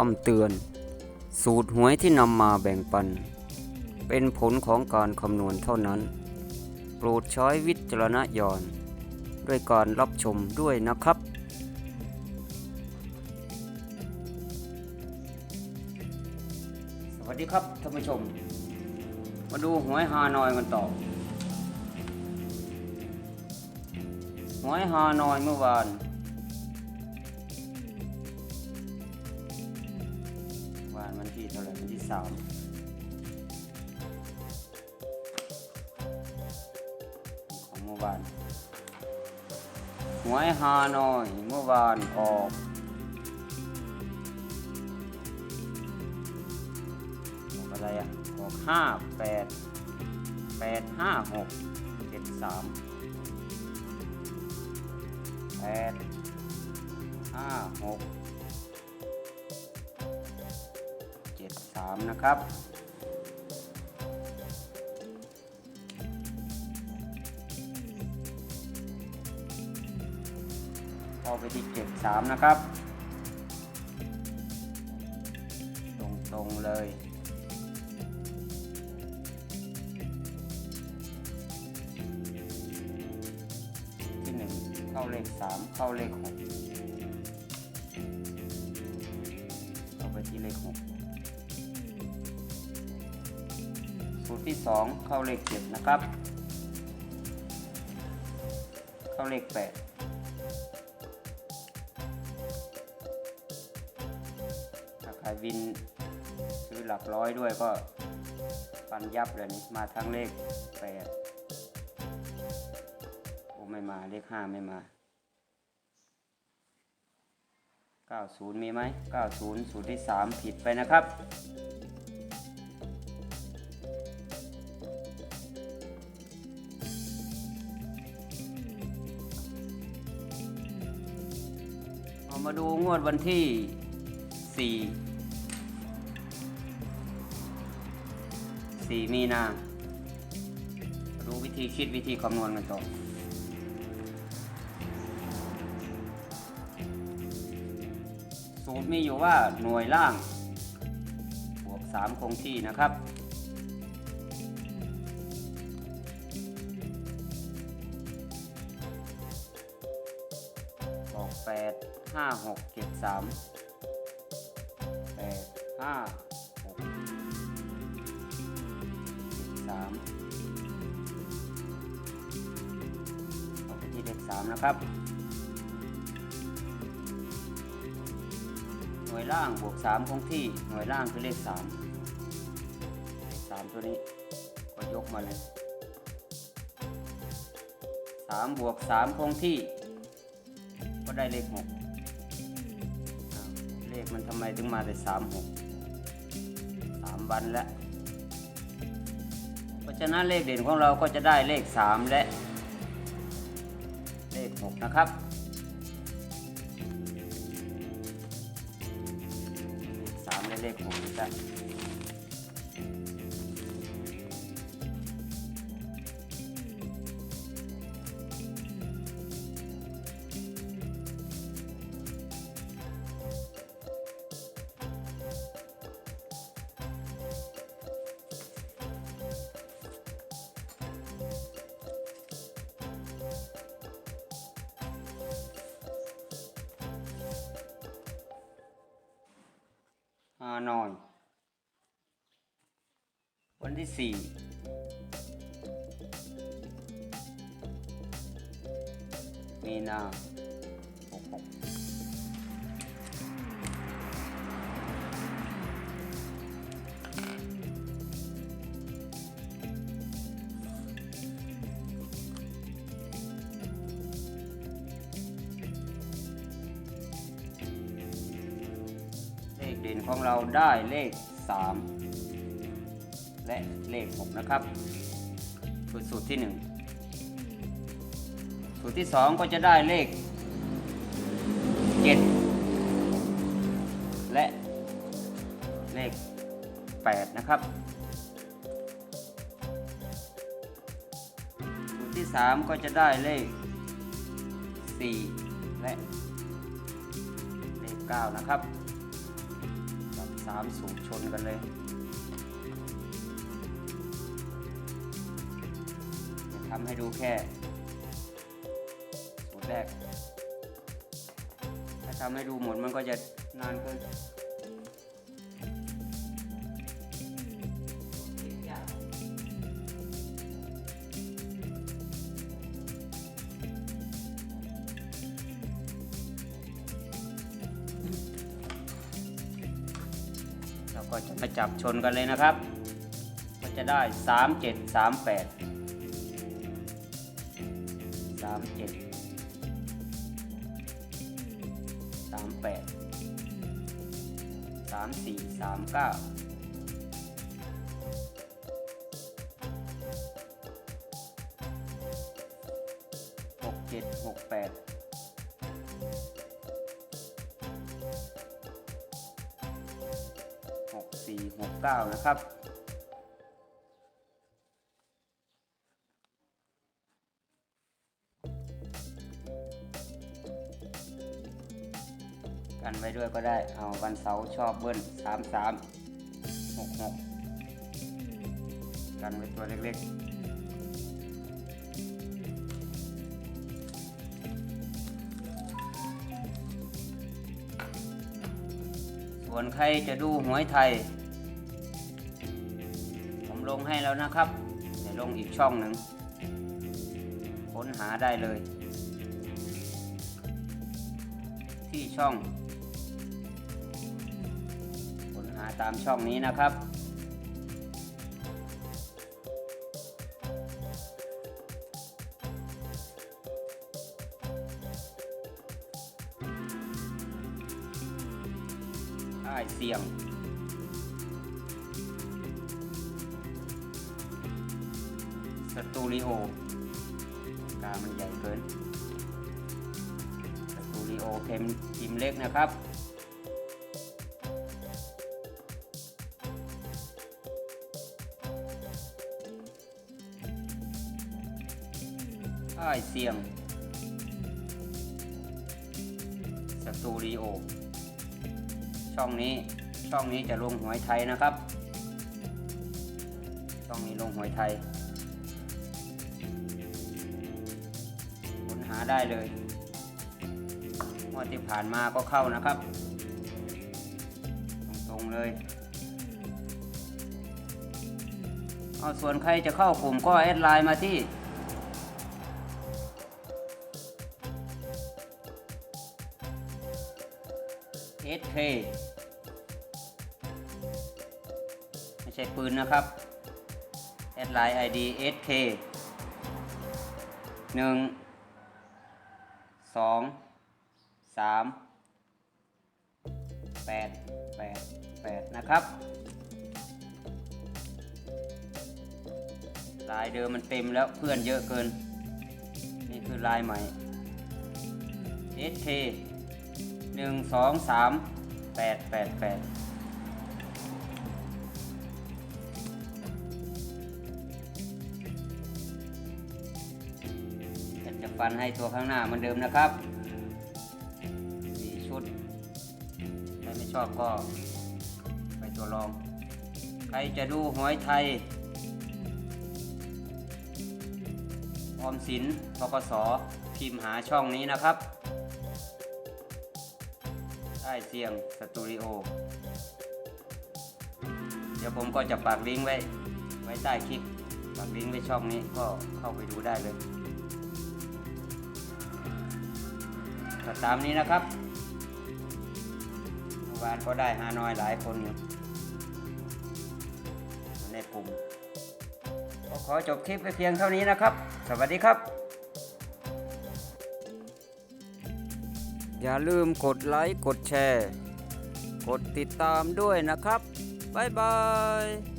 คำเตือน สูตรหวยที่นำมาแบ่งปัน เป็นผลของการคำนวณเท่านั้น โปรดใช้วิจารณญาณด้วยการรับชมด้วยนะครับ สวัสดีครับท่านผู้ชม มาดูหวยฮานอยกันต่อหวยฮานอยเมื่อวาน นที่สามของเมื่อวานหวยฮานอยเมื่อวานออกออกอะไรอะออกห้าแปดแปดห้าหกเจ็ดสามแปดห้าหก 3 นะครับเอาไปที่เจ็บ3นะครับ ตรงตรงเลย ที่ 1 เข้าเลข 3 เข้าเลข 6 ที่สองเข้าเลขเจ็ดนะครับ เข้าเลขแปดถ้าใครวินซื้อหลักร้อยด้วยก็ปันยับเลยนี่มาทั้งเลขแปดโอ้ไม่มาเลขห้าไม่มา90 มีไหม90สูตรที่ 3 ผิดไปนะครับ มาดูงวดวันที่ 4 4 มีนามาดูวิธีคิดวิธีคำนวณกันต่อสูตรมีอยู่ว่าหน่วยล่าง บวก 3 คงที่นะครับออกแปด ห้าหกเจ็ดสามแปดห้าหกเจ็ดสามออกไปที่เลขสามนะครับ หน่วยล่างบวกสามคงที่หน่วยล่างคือเลขสามเลขสามตัวนี้ก็ยกมาเลยสามบวกสามคงที่ ก็ได้เลขหก เลขมันทำไมถึงมาแต่สามหกสามวันแล้วเพราะฉะนั้นเลขเด่นของเราก็จะได้เลขสามและ เลขหกนะครับสามและเลขหกนะ ฮานอย วันที่สี่มีนา ด่นของเราได้เลขสามและเลข 6 นะครับคือสูตรที่ 1 สูตรที่ 2 ก็จะได้เลข 7 และเลข 8 นะครับ สูตรที่ 3 ก็จะได้เลข 4 และเลข 9 นะครับามสูบชนกันเลยทำให้ดูแค่ สูตรแรก ถ้าทำให้ดูหมดมันก็จะนานเกิน ก็จะมาจับชนกันเลยนะครับ ก็จะได้ 3 7 3 8 37 38 34 39 469 นะครับ กันไว้ด้วยก็ได้ เอาวันเสาร์ชอบเบิ้ล 3366 กันไว้ตัวเล็กๆส่วนใครจะดูหวยไทย ให้แล้วนะครับเดี๋ยวลงอีกช่องหนึ่งค้นหาได้เลย ที่ช่องค้นหาตามช่องนี้นะครับอ้เสียง ตูดิโอกามันใหญ่เกินสตูดิโอเข็มพิมเล็กนะครับไอเสียงสตูดิโอช่องนี้ช่องนี้จะลงหวยไทยนะครับ ช่องนี้ลงหวยไทยาได้เลยงวดที่ผ่านมาก็เข้านะครับ ตรงๆเลย เอาส่วนใครจะเข้ากลุ่มก็แอดไลน์มาที่ SK ไม่ใช่ปืนนะครับ แอดไลน์ ID SK หนึ่ง สองสามแปดแปดแปดนะครับ ลายเดิมมันเต็มแล้วเพื่อนเยอะเกิน นี่คือลายใหม่ SK 1 2 3 8 8 8 ฟันให้ตัวข้างหน้ามือนเดิมนะครับสีชุดใครไม่ชอบก็ไปตัวรอง ใครจะดูหวยไทยออมสินทกสพิมพ์หาช่องนี้นะครับได้เสียงสตูดิโอ เดี๋ยวผมก็จะปักลิงก์ไว้ ไว้ใต้คลิป ปักลิงก์ไว้ช่องนี้ก็เข้าไปดูได้เลย ตามนี้นะครับเมื่อวานก็ได้ฮานอยหลายคนอยู่ในกลุ่มก็ขอจบคลิปไปเพียงเท่านี้นะครับ สวัสดีครับ อย่าลืมกดไลค์ กดแชร์ กดติดตามด้วยนะครับ บ๊ายบาย